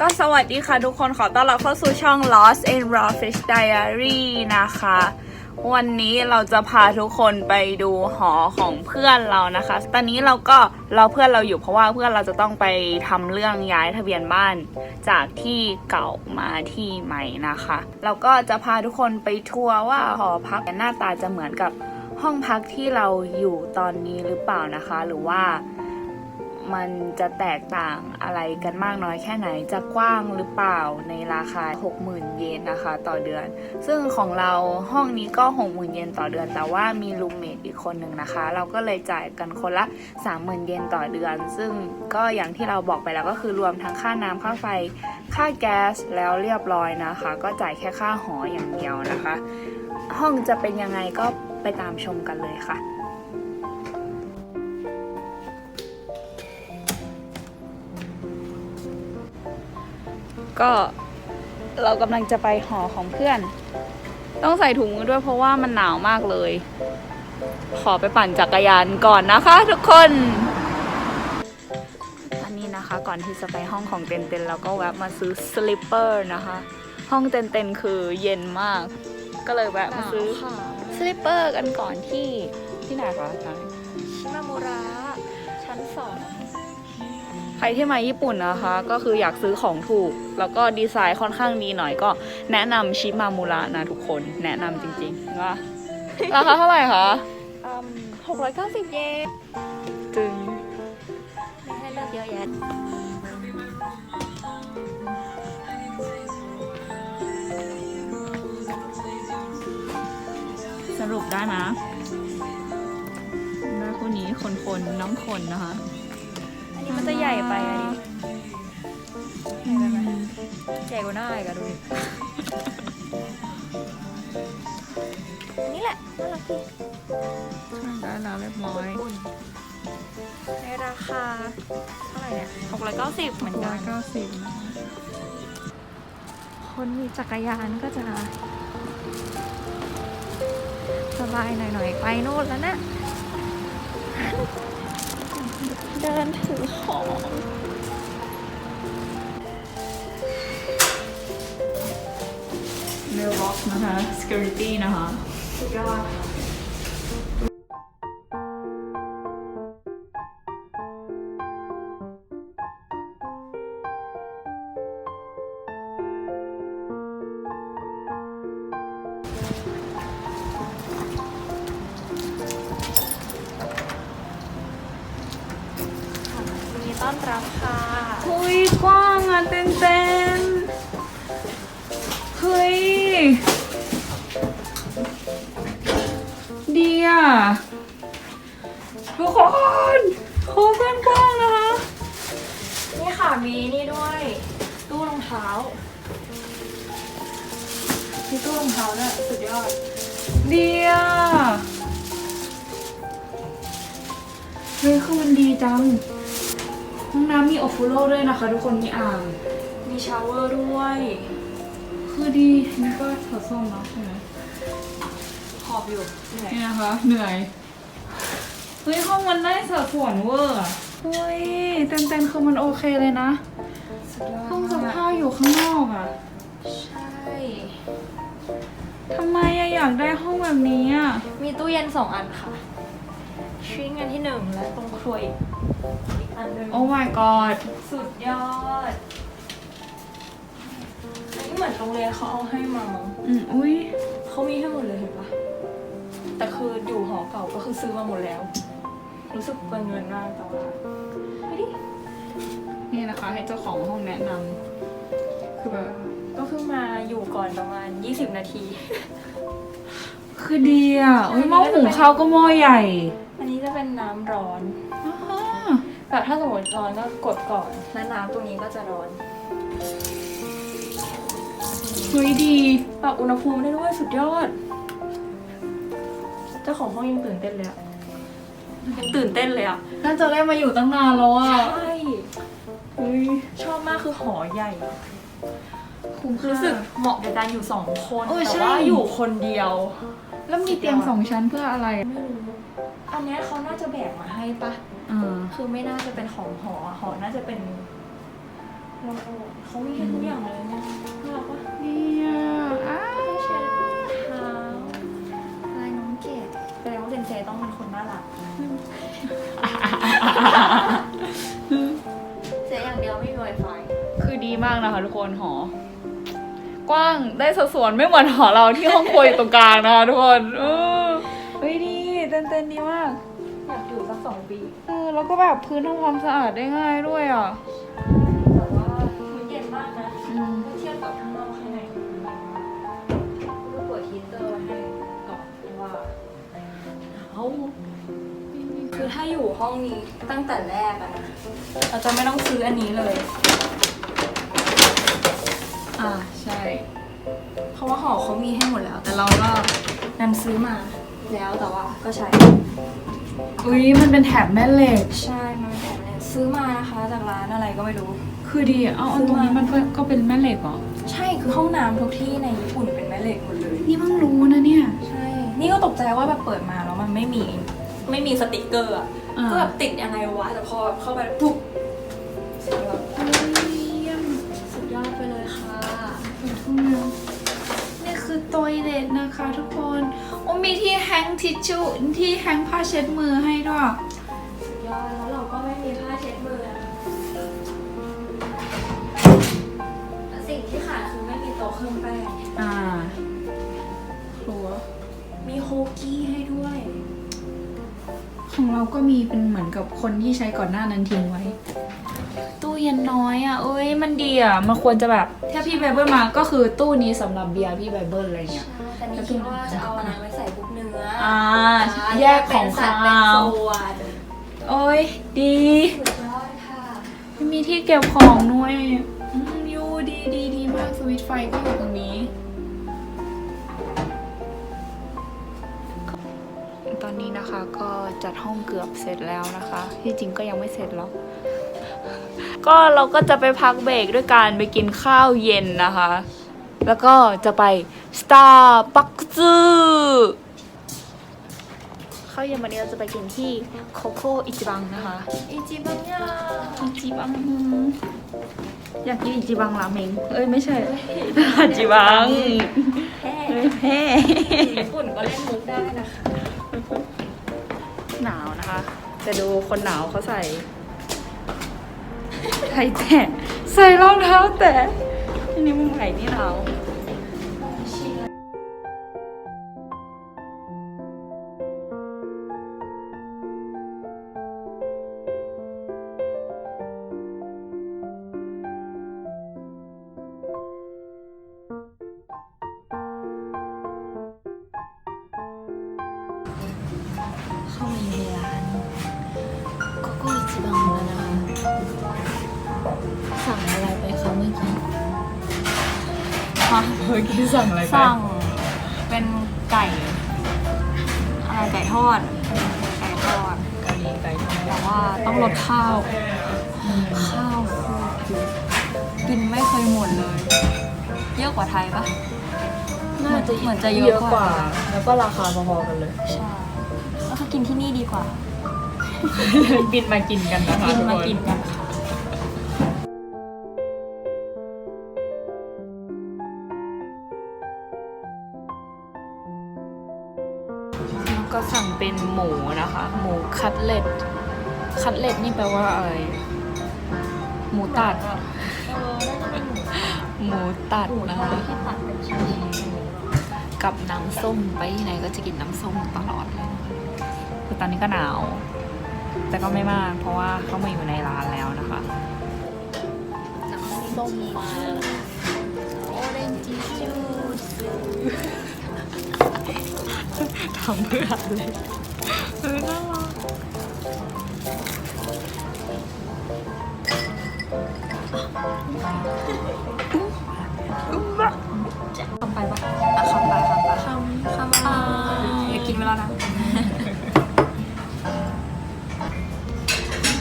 ก็สวัสดีค่ะทุกคนขอต้อนรับเข้าสู่ช่อง Lost in Raw Fish Diary นะคะ วันนี้เราจะพาทุกคนไปดูหอของเพื่อนเรานะคะ ตอนนี้เราก็เราเพื่อนเราอยู่เพราะว่าเพื่อนเราจะต้องไปทำเรื่องย้ายทะเบียนบ้านจากที่เก่ามาที่ใหม่นะคะ เราก็จะพาทุกคนไปทัวร์ว่าหอพักหน้าตาจะเหมือนกับห้องพักที่เราอยู่ตอนนี้หรือเปล่านะคะ หรือว่า มันจะแตกต่างอะไรกันมากน้อยแค่ไหนจะกว้างหรือเปล่าในราคา 60,000 เยนนะคะ ต่อเดือน ซึ่งของเราห้องนี้ก็ 60,000 เยนต่อเดือน แต่ว่ามีรูมเมทอีกคนหนึ่งนะคะ เราก็เลยจ่ายกันคนละ 30,000 เยนต่อเดือน ซึ่งก็อย่างที่เราบอกไปแล้วก็คือรวมทั้งค่าน้ำค่าไฟค่าแก๊สแล้วเรียบร้อยนะคะ ก็จ่ายแค่ค่าหออย่างเดียวนะคะ ห้องจะเป็นยังไงก็ไปตามชมกันเลยค่ะ ก็เรากำลังจะไปหอของเพื่อน ต้องใส่ถุงมือด้วยเพราะว่ามันหนาวมากเลย ขอไปปั่นจักรยานก่อนนะคะ ทุกคนอันนี้นะคะก่อนที่จะไปห้องของเต็นเต็นเราก็แวะมาซื้อสลิปเปอร์นะคะ ห้องเต็นเต็นคือเย็นมาก ก็เลยแวะมาซื้อสลิปเปอร์กันก่อนที่ที่ไหนคะอาจารย์ ใครที่มาญี่ปุ่นนะคะ ก็คืออยากซื้อของถูก แล้วก็ดีไซน์ค่อนข้างดีหน่อยก็แนะนำชิมามูระนะทุกคนแนะนำจริงๆว่าราคาเท่าไหร่คะอืมหกร้อยเก้าสิบเยนจึงมีให้เลือกเยอะแยะสรุปได้นะหน้าคู่นี้คนคนๆน้องคนนะคะอันนี้มัน จะใหญ่ไปอะดิใหญ่ไปไหมใหญ่กว่าหน้าอีกอะดูดิอันนี้แหละน่ารักดีได้แล้วเรียบร้อยอุ่นในราคาเท่าไหร่เนี่ยหกร้อยเก้าสิบเหมือนร้กัอยนเก้าสิบคนมีจักรยานก็จะสบายหน่อยๆ ไปโน่นแล้วนะ เดินถือของเมลบ็อกซ์นะคะ security นะคะสุดยอดาเต้นเต้นเฮ้ย ดีอะ ทุกคนโคเพื่อนกว้างนะคะ นี่ค่ะมีนี่ด้วย ตู้รองเท้า มีตู้รองเท้าด้วยสุดยอด ดีอะเฮ้ยคือมันดีจัง ห้องน้ำมีโอฟูโรด้วยนะคะ ทุกคนมีอ่าง มีชาวเวอร์ด้วย คือดีนี่ก็ถอดส้มแล้วใช่ไหมขอบอยู่เหนื่อยนี่นะคะเหนื่อยเฮ้ยห้องมันได้สัดส่วนเวอร์อะเฮ้ยเต็มๆคือมันโอเคเลยนะสุดยอดห้องซักมากผ้าอยู่ข้างนอกอะใช่ทำไมอะอยากได้ห้องแบบนี้อะมีตู้เย็นสองอันค่ะชิงอันที่หนึ่งและตรงครัวอีก อีกอันหนึ่งโอ้ my god สุดยอดอันนี้เหมือนโรงเรียนเขาเอาให้มามั้งอืมอุ้ยเขามีให้หมดเลยเห็นปะแต่คืออยู่หอเก่าก็คือซื้อมาหมดแล้ว รู้สึกเปลืองเงินมากแต่ว่าไปดิ นี่นะคะ ให้เจ้าของห้องแนะนำคือแบบก็เพิ่งมาอยู่ก่อนประมาณ 20 นาที คือดีอะโอ้ยหม้อหุงข้าวก็หม้อใหญ่ อันนี้จะเป็นน้ำร้อนอ่าฮะ แบบถ้าสมมติร้อนก็กดก่อน แล้วน้ำตรงนี้ก็จะร้อนเฮ้ยดีปรับอุณหภูมิได้ด้วยสุดยอด เจ้าของห้องยังตื่นเต้นเลยอะยังตื่นเต้นเลยอะน่าจะได้มาอยู่ตั้งนานแล้วอะใช่เฮ้ยชอบมากคือหอใหญ่คุ้มค่ารู้สึกเหมาะกับการอยู่สองคนเออแต่ใช่ ว่าอยู่คนเดียว แล้วมีเตียงสองชั้นเพื่ออะไร ไม่รู้ อันเนี้ยเขาน่าจะแบกมาให้ปะอ่า คือไม่น่าจะเป็นของหอหอน่าจะเป็นโอ้โหเขามีให้ทุกอย่างเลยเนี่ยน่ารักปะเนี่ยอ้าให้เช็ดเท้าลายน้องเกดแสดงว่าเซนเซต้องเป็นคนน่ารักเสียอย่างเดียวไม่มี Wi-Fi คือดีมากนะคะทุกคนหอ กว้างได้สัดส่วนไม่เหมือนหอเราที่ห้องครัวอยู่ตรงกลางนะคะทุกคนเออเฮ้ยดีเต้นเต้นๆดีมาก อยากอยู่สักสองปีเออแล้วก็แบบพื้นทำความสะอาดได้ง่ายด้วยอะแต่ว่ามันเย็นมากนะอืมถ้าเทียบกับข้างนอกข้างในมันเย็นมากก็เปิดฮีตเตอร์ให้ก่อนเพราะว่าหนาวคือถ้าอยู่ห้องนี้ตั้งแต่แรกอะนะเราจะไม่ต้องซื้ออันนี้เลย อ่าใช่ เพราะว่าหอเขามีให้หมดแล้ว แต่เราก็นันซื้อมาแล้วแต่ว่าก็ใช้ อุ้ยมันเป็นแถบแม่เหล็ก ใช่มันเป็นแบบนี้ซื้อมานะคะ จากร้านอะไรก็ไม่รู้ คือดีอะเอาเอาตรงนี้มันก็ก็เป็นแม่เหล็กเหรอใช่คือห้องน้ำทุกที่ในญี่ปุ่นเป็นแม่เหล็กหมดเลย นี่เพิ่งรู้นะเนี่ย ใช่ นี่ก็ตกใจว่าแบบเปิดมาแล้วมันไม่มี ไม่มีสติกเกอร์อะอ่า ก็แบบติดยังไงวะ แต่พอแบบเข้าไปแล้วปุ๊บแบบเยี่ยมสุดยอดไปเลยค่ะ เปิดห้องน้ำ นี่คือตัวเล็ตนะคะทุกคนโอ้มีที่แฮงก์ทิชชู่ที่แฮงก์ผ้าเช็ดมือให้ด้วยสุดยอดแล้วเราก็ไม่มีผ้าเช็ดมือนะแต่สิ่งที่ขาดคือไม่มีโต๊ะเครื่องแป้งอ่าครัวมีโฮกี้ให้ด้วย ของเราก็มีเป็นเหมือนกับคนที่ใช้ก่อนหน้านั้นทิ้งไว้ตู้ เย็นน้อยอะ เอ้ย มันดีอะ มันควรจะแบบ ถ้าพี่ไบเบิลมาก็คือตู้นี้สำหรับเบียร์พี่ไบเบิลอะไรเงี้ย แต่นี่คิดว่าจะเอาอันนั้นไว้ใส่พวกเนื้ออ่าอ่าแยกของเป็นสัคาตว์เป็นวส่วนโอ้ย ดีสุดยอดค่ะมีที่เก็บของด้วยอืมยูดีดีดีมากสวิตช์ไฟก็อยู่ตรงนี้ ตอนนี้นะคะก็จัดห้องเกือบเสร็จแล้วนะคะ ที่จริงก็ยังไม่เสร็จหรอก ก็เราก็จะไปพักเบรกด้วยการไปกินข้าวเย็นนะคะ แล้วก็จะไป Starbucks ข้าวเย็นวันนี้เราจะไปกินที่โคโค่อิจิบังนะคะ อิจิบังยาอิจิบังอยากกินอิจิบังราเมงเอ้ยไม่ใช่อิจิบังแฮ่เอ้ยแฮ่ญี่ปุ่นก็เล่นมุกได้นะคะ หนาวนะคะแต่ดูคนหนาวเขาใส่ ใส่แตะใส่รองเท้าแตะอันนี้มุมไหนนี่หนาวเรา สั่งอะไรไปคะเมื่อกี้เมื่อกี้สั่งอะไรไปสั่งเป็นไก่อะไรไก่ทอดไก่ทอดไก่ไก่ทอดแต่ว่าต้องลดข้าว ข้าวโคตรเยอะกินไม่เคยหมดเลย เยอะกว่าไทยปะน่าจะเหมือนจะเยอะกว่า แล้วก็ราคาพอๆกันเลยใช่แล้วก็กินที่นี่ดีกว่าบินมากินกันนะคะกินทุมาคกินกันค่ะ เป็นหมูนะคะ หมูคัตเล็ตคัตเล็ตนี่แปลว่าอะไร หมูตัด หมูตัดหมูนะทอคะดที่ตัดเป็นชิ้นกับน้ำส้มไปที่ไหนก็จะกินน้ำส้มตลอดเลยนะคะคือตอนนี้ก็หนาว แต่ก็ไม่มาก เพราะว่าเขามาอยู่ในร้านแล้วนะคะน้ำส้มมาโอเรนจิจูสทำเพื่ออะไร เออน่ารักคำไปปะอะคำไปคำไปคำคำไปอยากินไปแล้วนะ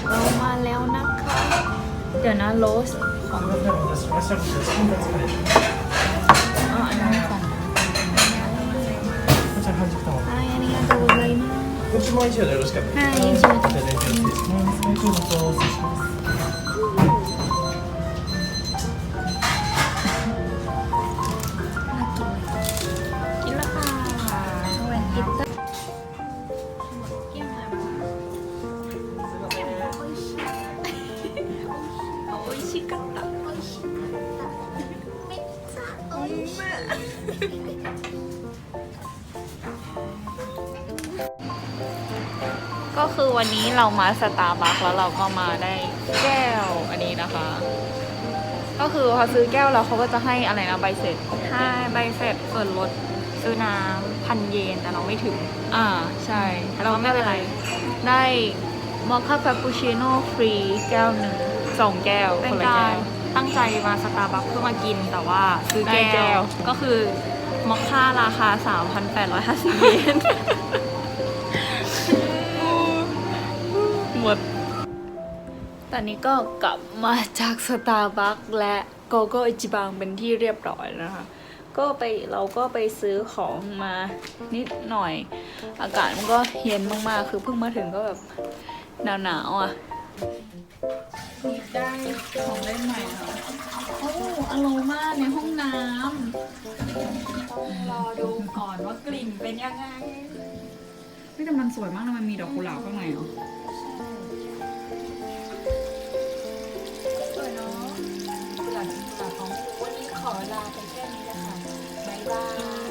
เรามาแล้วนะคะ เดี๋ยวนะโรสของอ๋ออันนี้ก่อน 以上でよろしかったです。はい、以上です。 คือวันนี้เรามาสตาร์บัคแล้วเราก็มาได้แก้วอันนี้นะคะ ก็คือพอซื้อแก้วแล้วเขาก็จะให้อะไรนะใบเสร็จใช่ใบเสร็จส่วนลดซื้อน้ำพันเยนแต่เราไม่ถึง อ่าใช่แต่เราไม่เป็นไร ได้มอคค่าคาปูชิโน่ฟรีแก้วหนึ่งสองแก้วเป็นคนละกาแก้รวตั้งใจมาสตาร์บัคเพื่อมากินแต่ว่าซื้อได้แก้แก้ววก็คือมอคค่าราคา 3,850 เยน ด ตอนนี้ก็กลับมาจากสตาร์บัคและโกโก้อิจิบังเป็นที่เรียบร้อยแล้วนะคะ ก็ไปเราก็ไปซื้อของมานิดหน่อย อากาศมันก็เย็นมากๆ คือเพิ่งมาถึงก็แบบหนาวๆอะนี่ได้ของเล่นใหม่ค่ะโอ้อโรมาในห้องน้ำรอดูก่อนว่ากลิ่นเป็นยังไง ไม่แต่มันสวยมากนะมันมีดอกกุหลาบข้างในเหรอะหลังจาของวันนี้ขอลาไปแค่นี้นะคะบ๊ายบาย